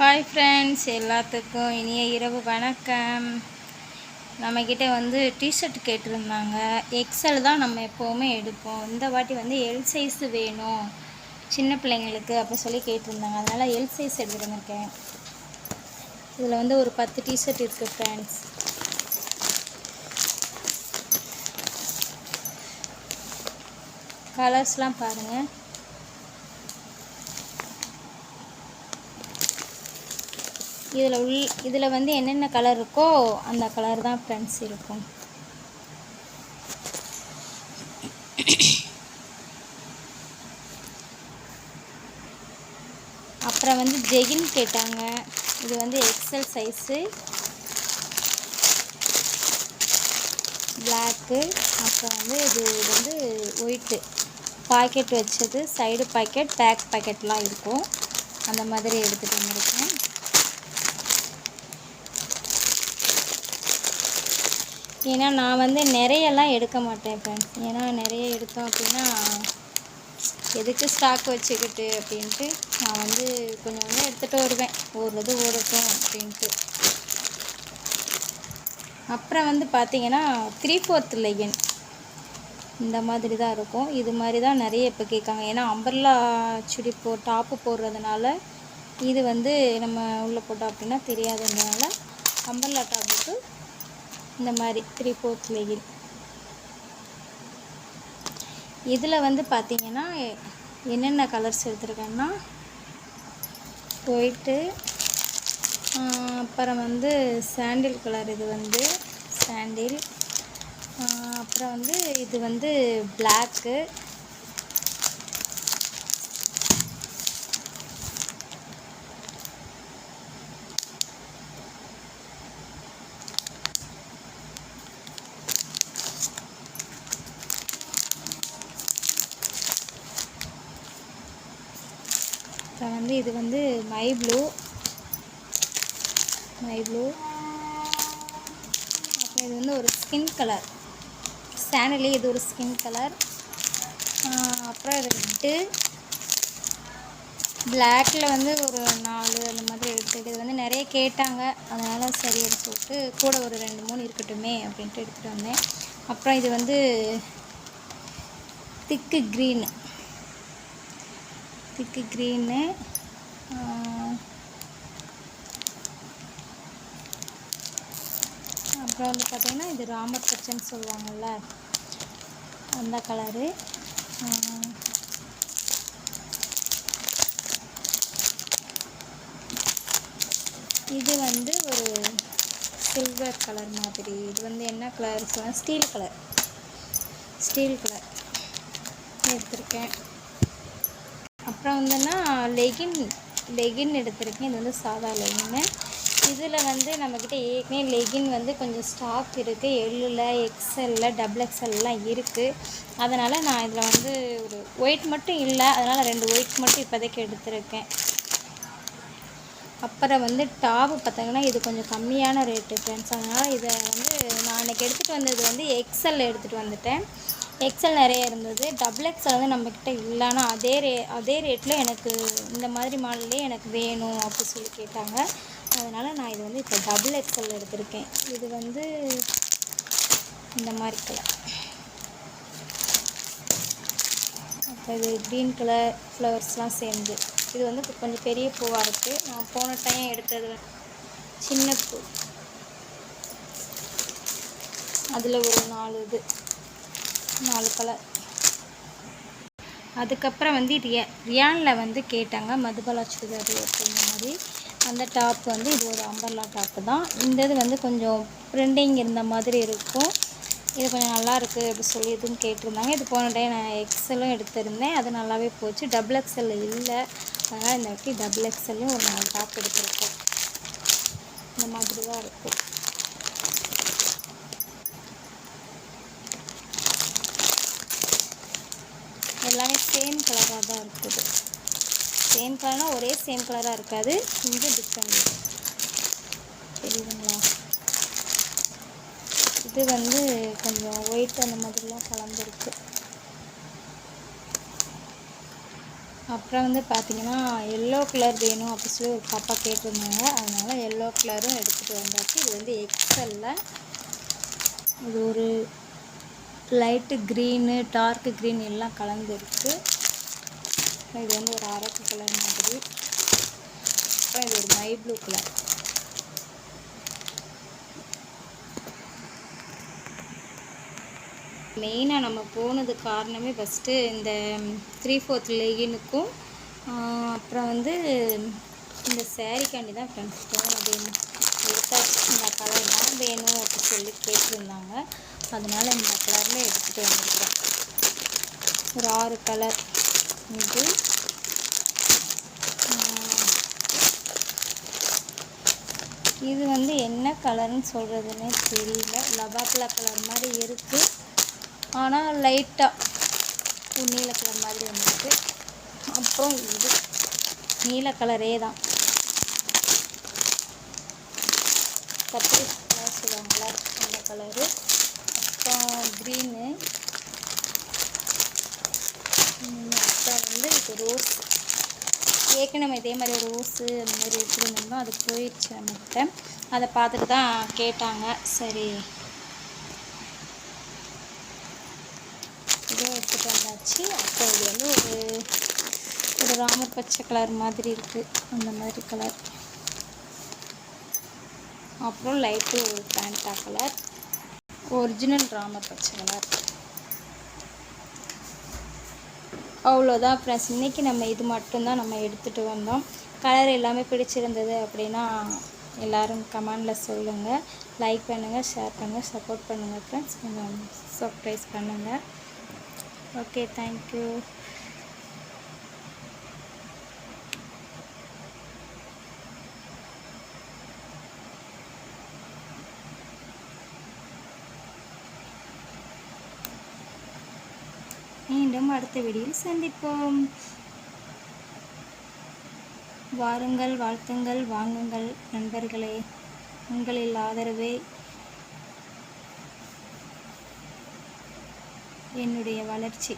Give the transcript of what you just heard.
Hi friends எல்லாத்துக்கும் இனிய இரவு வணக்கம். நம்மக்கிட்ட வந்து டிஷர்ட் கேட்டிருந்தாங்க. எக்ஸல் தான் நம்ம எப்போவுமே எடுப்போம். இந்த வாட்டி வந்து எல் சைஸு வேணும். சின்ன பிள்ளைங்களுக்கு அப்படி சொல்லி கேட்டிருந்தாங்க. அதனால் எல் சைஸ் எடுத்துகிட்டு வந்திருக்கேன் இதில் வந்து ஒரு பத்து டிஷர்ட் இருக்குது ஃப்ரெண்ட்ஸ் கலர்ஸ்லாம் பாருங்கள் இதில் உள் இதில் வந்து என்னென்ன கலர் இருக்கோ அந்த கலர் தான் ஃப்ரெண்ட்ஸ் இருக்கும். அப்புறம் வந்து ஜெகின் கேட்டாங்க. இது வந்து எக்ஸல் சைஸு பிளாக்கு அப்புறம் வந்து இது வந்து ஒயிட்டு பாக்கெட் வச்சது சைடு பாக்கெட் பேக் பாக்கெட்லாம் இருக்கும். அந்த மாதிரி எடுத்துகிட்டு வந்திருக்கேன். ஏன்னா நான் வந்து நிறையெல்லாம் எடுக்க மாட்டேன் ஃப்ரெண்ட்ஸ் ஏன்னா நிறைய எடுத்தோம் அப்படின்னா எதுக்கு ஸ்டாக் வச்சுக்கிட்டு அப்படின்ட்டு நான் வந்து கொஞ்சம் கொஞ்சம் எடுத்துகிட்டு வருவேன். ஓடுறது ஓடட்டும் அப்படின்ட்டு. அப்புறம் வந்து பார்த்தீங்கன்னா த்ரீ ஃபோர்த் லெகின் இந்த மாதிரி தான் இருக்கும். இது மாதிரி தான் நிறைய இப்போ கேட்காங்க. ஏன்னா அம்பர்லா சுடி போ டாப்பு போடுறதுனால இது வந்து நம்ம உள்ளே போட்டோம் அப்படின்னா தெரியாததுனால அம்பர்லா டாப்புக்கு இந்த மாதிரி த்ரீ ஃபோர்த் லெகின் இதில் வந்து பார்த்தீங்கன்னா என்னென்ன கலர்ஸ் எடுத்துருக்கேன்னா ஒயிட்டு அப்புறம் வந்து சாண்டில் கலர் இது வந்து சாண்டில் அப்புறம் வந்து இது வந்து பிளாக்கு வந்து இது வந்து மை ப்ளூ. My blue. அப்புறம் இது வந்து ஒரு ஸ்கின் கலர். சாண்டலே இது ஒரு ஸ்கின் கலர். அப்புறம் ரெட்டு. பிளாக்கில் வந்து ஒரு நாலு அந்த மாதிரி எடுத்துகிட்டு இது வந்து நிறைய கேட்டாங்க. அதனால் சரி எடுத்து சொல்லிட்டு கூட ஒரு ரெண்டு மூணு இருக்கட்டுமே அப்படின்ட்டு எடுத்துகிட்டு வந்தேன். அப்புறம் இது வந்து திக்கு க்ரீனு. திக்கு க்ரீனு. அப்புறம் வந்து பார்த்திங்கன்னா இது ராமர் பச்சைன்னு சொல்லுவாங்கள்ல அந்த கலரு. இது வந்து ஒரு சில்வர் கலர் மாதிரி. இது வந்து என்ன கலர் சொல்லலாம் ஸ்டீல் கலர் ஸ்டீல் கலர் எடுத்திருக்கேன். அப்புறம் வந்துன்னா லெகின் லெகின் எடுத்திருக்கேன். இது வந்து சாதா லெகின்னு இதில் வந்து நம்மக்கிட்ட ஏற்கனவே லெகின் வந்து கொஞ்சம் ஸ்டாக் இருக்குது எல்லில் எக்ஸலில் டபுள் எக்ஸல்லாம் இருக்குது அதனால் நான் இதில் வந்து ஒரு ஒயிட் மட்டும் இல்லை. அதனால் ரெண்டு ஒயிட் மட்டும் இப்போதைக்கு எடுத்திருக்கேன். அப்புறம் வந்து டாப்பு பார்த்தீங்கன்னா இது கொஞ்சம் கம்மியான ரேட்டு ஃப்ரெண்ட்ஸ் அதனால் இதை வந்து நான் அன்றைக்கி எடுத்துகிட்டு வந்தது வந்து எக்ஸல் எடுத்துகிட்டு வந்துட்டேன். எக்ஸல் நிறைய இருந்தது. டபுள் எக்ஸல் வந்து நம்மக்கிட்ட இல்லைன்னா அதே ரே அதே ரேட்டில் எனக்கு இந்த மாதிரி மாடல்லே எனக்கு வேணும் அப்படி சொல்லி கேட்டாங்க. அதனால் நான் இது வந்து இப்போ டபுள் எக்ஸல் எடுத்திருக்கேன். இது வந்து இந்த மாதிரி கலர் அப்போ இது க்ரீன் கலர் ஃப்ளவர்ஸ்லாம் சேர்ந்து. இது வந்து கொஞ்சம் பெரிய பூவாக இருக்குது நான் போன டைம் எடுத்தது சின்ன பூ. அதில் ஒரு நாலு இது. நாலு கலர் அதுக்கப்புறம் வந்து ரியா ரியானில் வந்து கேட்டாங்க மதுபாலா சுடிதார் அப்படிங்கிற மாதிரி. அந்த டாப் வந்து இது ஒரு அம்பர்லா டாப்பு தான். இந்த இது வந்து கொஞ்சம் ப்ரிண்டிங் இருந்த மாதிரி இருக்கும். இது கொஞ்சம் நல்லா இருக்குது அப்படி சொல்லி எதுவும் கேட்டிருந்தாங்க. இது போன டைம் நான் எக்ஸலும் எடுத்திருந்தேன். அது நல்லாவே போச்சு. டபுள் எக்ஸல் இல்லை. அதனால் இந்த வாட்டி டபுள் எக்ஸல்லையும் ஒரு நாலு டாப் எடுத்திருக்கேன். இந்த மாதிரி தான் இருக்கும் எல்லாமே சேம் கலராக தான் இருக்குது. சேம் கலர்னால் ஒரே சேம் கலராக இருக்காது. கொஞ்சம் டிஃப்ரெண்ட் தெரியுதுங்களா? இது வந்து கொஞ்சம் ஒயிட் அந்த மாதிரிலாம் கலந்துருக்கு. அப்புறம் வந்து பார்த்தீங்கன்னா எல்லோ கலர் வேணும் அப்படி சொல்லி ஒரு பாப்பா கேட்டிருந்தாங்க. அதனால் எல்லோ கலரும் எடுத்துகிட்டு வந்தாச்சு. இது வந்து எக்ஸலில் இது ஒரு லைட்டு க்ரீனு டார்க்கு க்ரீன் எல்லாம் கலந்துருக்கு. இது வந்து ஒரு அரக்கு கலர் மாதிரி. அப்புறம் இது ஒரு மை ப்ளூ கலர் மெயினாக நம்ம போனது காரணமே ஃபஸ்ட்டு இந்த த்ரீ ஃபோர்த் லெகினுக்கும் அப்புறம் வந்து இந்த சேரீக்காண்டி தான் ஃப்ரெண்ட்ஸ் போனது எடுத்தாச்சு இந்த கலர் தான் வேணும் அப்படின்னு சொல்லி கேட்டிருந்தாங்க. அதனால் இந்த கலரில் எடுத்துகிட்டு வந்துருக்கேன் ஒரு ஆறு கலர் இது இது வந்து என்ன கலர்னு சொல்கிறதுனே தெரியல. லபாப்லா கலர் மாதிரி இருக்குது ஆனால் லைட்டாக நீல கலர் மாதிரி வந்துருக்கு அப்புறம் இது நீல கலரே தான். கத்திரி கலர் சொல்லுவாங்களா அந்த கலரு அப்புறம் க்ரீனு அப்புறம் வந்து இது ரோஸ் ஏற்கனவே நம்ம இதே மாதிரி ஒரு ரோஸு அந்த மாதிரி எடுத்துருந்தோம்னா அது போயிடுச்சு நம்மகிட்ட அதை பார்த்துட்டு தான் கேட்டாங்க. சரி. இதே எடுத்துகிட்டு வந்தாச்சு. அப்புறம் இது வந்து ஒரு ஒரு ராமர் பச்சை கலர் மாதிரி இருக்குது அந்த மாதிரி கலர் அப்புறம் light Fanta colour original Ramar பச்சை கலர் அவ்வளோதான் ஃப்ரெண்ட்ஸ் இன்றைக்கி நம்ம இது மட்டும்தான் நம்ம எடுத்துகிட்டு வந்தோம். கலர் எல்லாமே பிடிச்சிருந்தது அப்படின்னா எல்லோரும் கமெண்டில் சொல்லுங்கள் லைக் பண்ணுங்கள் ஷேர் பண்ணுங்கள் சப்போர்ட் பண்ணுங்கள் ஃப்ரெண்ட்ஸ் கொஞ்சம் சர்ப்ரைஸ் பண்ணுங்கள் ஓகே தேங்க்யூ மீண்டும் அடுத்த வீடியோவில் சந்திப்போம். வாருங்கள் வாழ்த்துங்கள் வாங்குங்கள் நண்பர்களே. உங்களில் ஆதரவே என்னுடைய வளர்ச்சி.